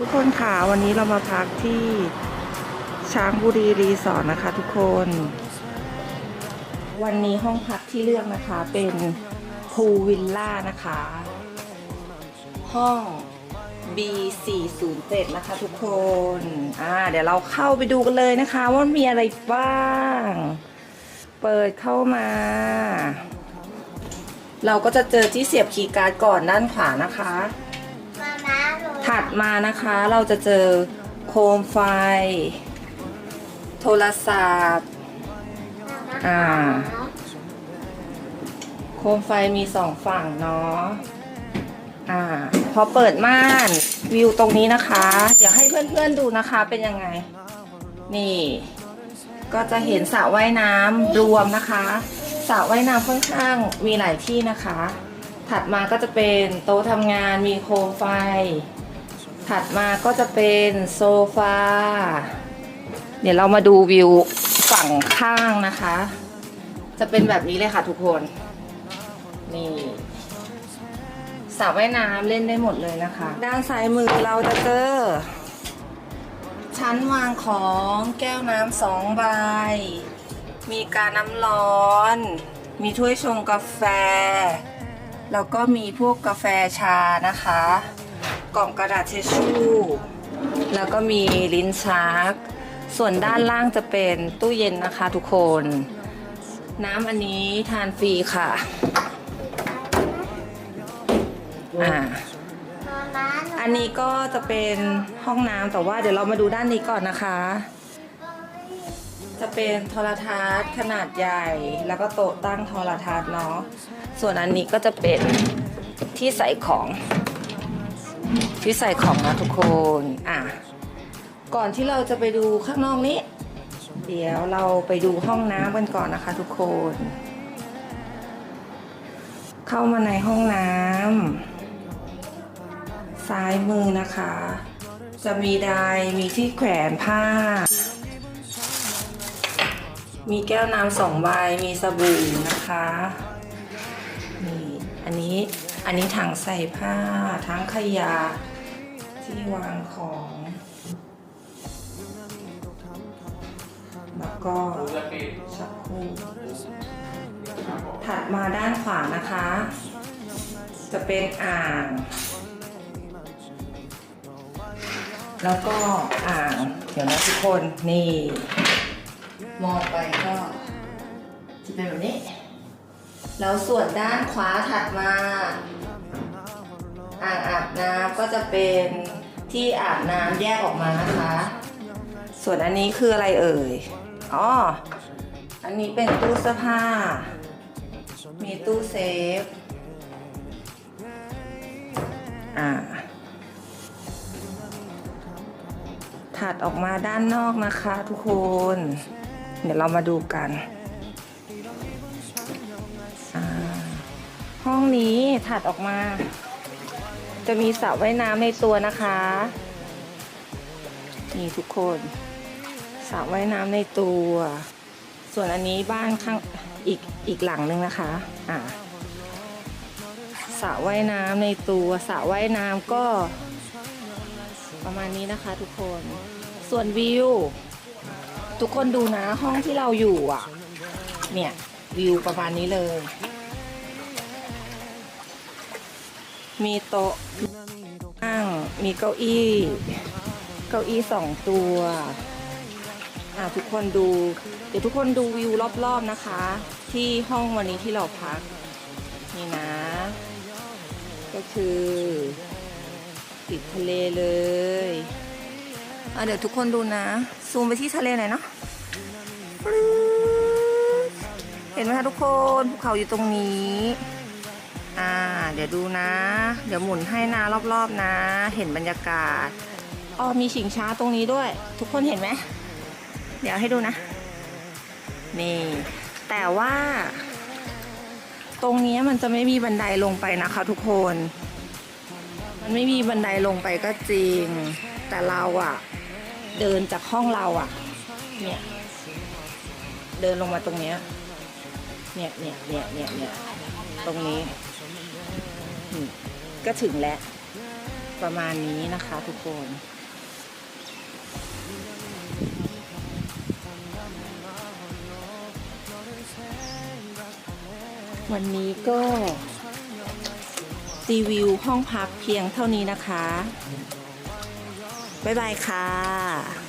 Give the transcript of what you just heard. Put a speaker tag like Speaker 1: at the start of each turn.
Speaker 1: ทุกคนค่ะวันนี้เรามาพักที่ช้างบุรีรีสอร์ทนะคะ ทุกคน วันนี้ห้องพักที่เลือกนะคะเป็นพูวิลล่านะคะ ห้อง B407 นะคะทุกคนอ่าเดี๋ยวเราเข้าไปดูกันเลยนะคะ ว่ามีอะไรบ้าง เปิดเข้ามา เราก็จะเจอที่เสียบคีย์การ์ดก่อนด้านขวานะคะ ถัดมานะคะเราจะเจอโคมไฟ โทรศัพท์อ่า โคมไฟมีสองฝั่งเนาะอ่า พอเปิดม่านวิวตรงนี้นะคะ เดี๋ยวให้เพื่อนๆดูนะคะเป็นยังไง นี่ ก็จะเห็นสระว่ายน้ำรวมนะคะสระว่ายน้ำค่อนข้างมีหลายที่นะคะ ถัดมาก็จะเป็นโต๊ะทำงานมีโคมไฟ ถัดมาก็จะเป็นโซฟา เดี๋ยวเรามาดูวิวฝั่งข้างนะคะ จะเป็นแบบนี้เลยค่ะทุกคน นี่สระว่ายน้ำเล่นได้หมดเลยนะคะ ด้านซ้ายมือเราจะเจอ ชั้นวางของแก้วน้ำสองใบ มีการน้ำร้อน มีถ้วยชงกาแฟ แล้วก็มีพวกกาแฟชานะคะ กล่องกระดาษเชชู่ แล้วก็มีลิ้นชัก ส่วนด้านล่างจะเป็นตู้เย็นนะคะทุกคน น้ำอันนี้ทานฟรีค่ะ อ่า อันนี้ก็จะเป็นห้องน้ำแต่ว่าเดี๋ยวเรามาดูด้านนี้ก่อนนะคะ จะเป็นโทรทัศน์ขนาดใหญ่ แล้วก็โต๊ะตั้งโทรทัศน์เนาะ ส่วนอันนี้ก็จะเป็นที่ใส่ของ ที่ใส่ของนะทุกคนอะก่อนที่เราจะไปดูข้างนอกนี้ เดี๋ยวเราไปดูห้องน้ำกันก่อนนะคะ ทุกคน เข้ามาในห้องน้ำซ้ายมือนะคะ จะมีไดมีที่แขวนผ้า มีแก้วน้ำสองใบมีสบู่นะคะนี่อันนี้อันนี้ถังใส่ผ้าทั้งขยะ ที่วางของ แล้วก็ชักโครกถัดมาด้านขวานะคะ จะเป็นอ่าง แล้วก็อ่าง เดี๋ยวนะทุกคนนี่ มองไปก็จะเป็นแบบนี้ แล้วส่วนด้านขวาถัดมา อ่างอาบน้ำก็จะเป็น ที่อาบน้ำแยกออกมานะคะ ส่วนอันนี้คืออะไรเอ่ย อ๋อ อันนี้เป็นตู้เสื้อผ้า มีตู้เซฟ อ่า ถัดออกมาด้านนอกนะคะทุกคน เดี๋ยวเรามาดูกันอ่าห้องนี้ถัดออกมา จะมีสระว่ายน้ำในตัวนะคะ นี่ทุกคนสระว่ายน้ำในตัว ส่วนอันนี้บ้านข้างอีกอีกหลังนึงนะคะ อ่าสระว่ายน้ำในตัวสระว่ายน้ำก็ ประมาณนี้นะคะ ทุกคน ส่วนวิว ทุกคนดูนะห้องที่เราอยู่อะ เนี่ยวิวประมาณนี้เลย มีโต๊ะนั่งมีเก้าอี้ เก้าอี้สองตัวอะทุกคนดู เดี๋ยวทุกคนดูวิวรอบๆนะคะ ที่ห้องวันนี้ที่เราพัก นี่นะ ก็คือติดทะเลเลยอะเดี๋ยวทุกคนดูนะ ซูมไปที่ทะเลหน่อยเนาะเห็นไหมคะทุกคนภูเขาอยู่ตรงนี้ อ่า เดี๋ยวดูนะ เดี๋ยวหมุนให้นะรอบๆนะ เห็นบรรยากาศอ๋อมีชิงช้าตรงนี้ด้วย ทุกคนเห็นไหมเดี๋ยวให้ดูนะ นี่ แต่ว่า ตรงนี้มันจะไม่มีบันไดลงไปนะคะทุกคน มันไม่มีบันไดลงไปก็จริง แต่เราอะเดินจากห้องเราอะเนี่ยเดินลงมาตรงเนี้ยเนี่ยเนี่ยเนี่ยเนี่ยเนี่ยตรงนี้ ก็ถึงแล้ว ประมาณนี้นะคะทุกคน วันนี้ก็รีวิวห้องพักเพียงเท่านี้นะคะ บ๊ายบายค่ะ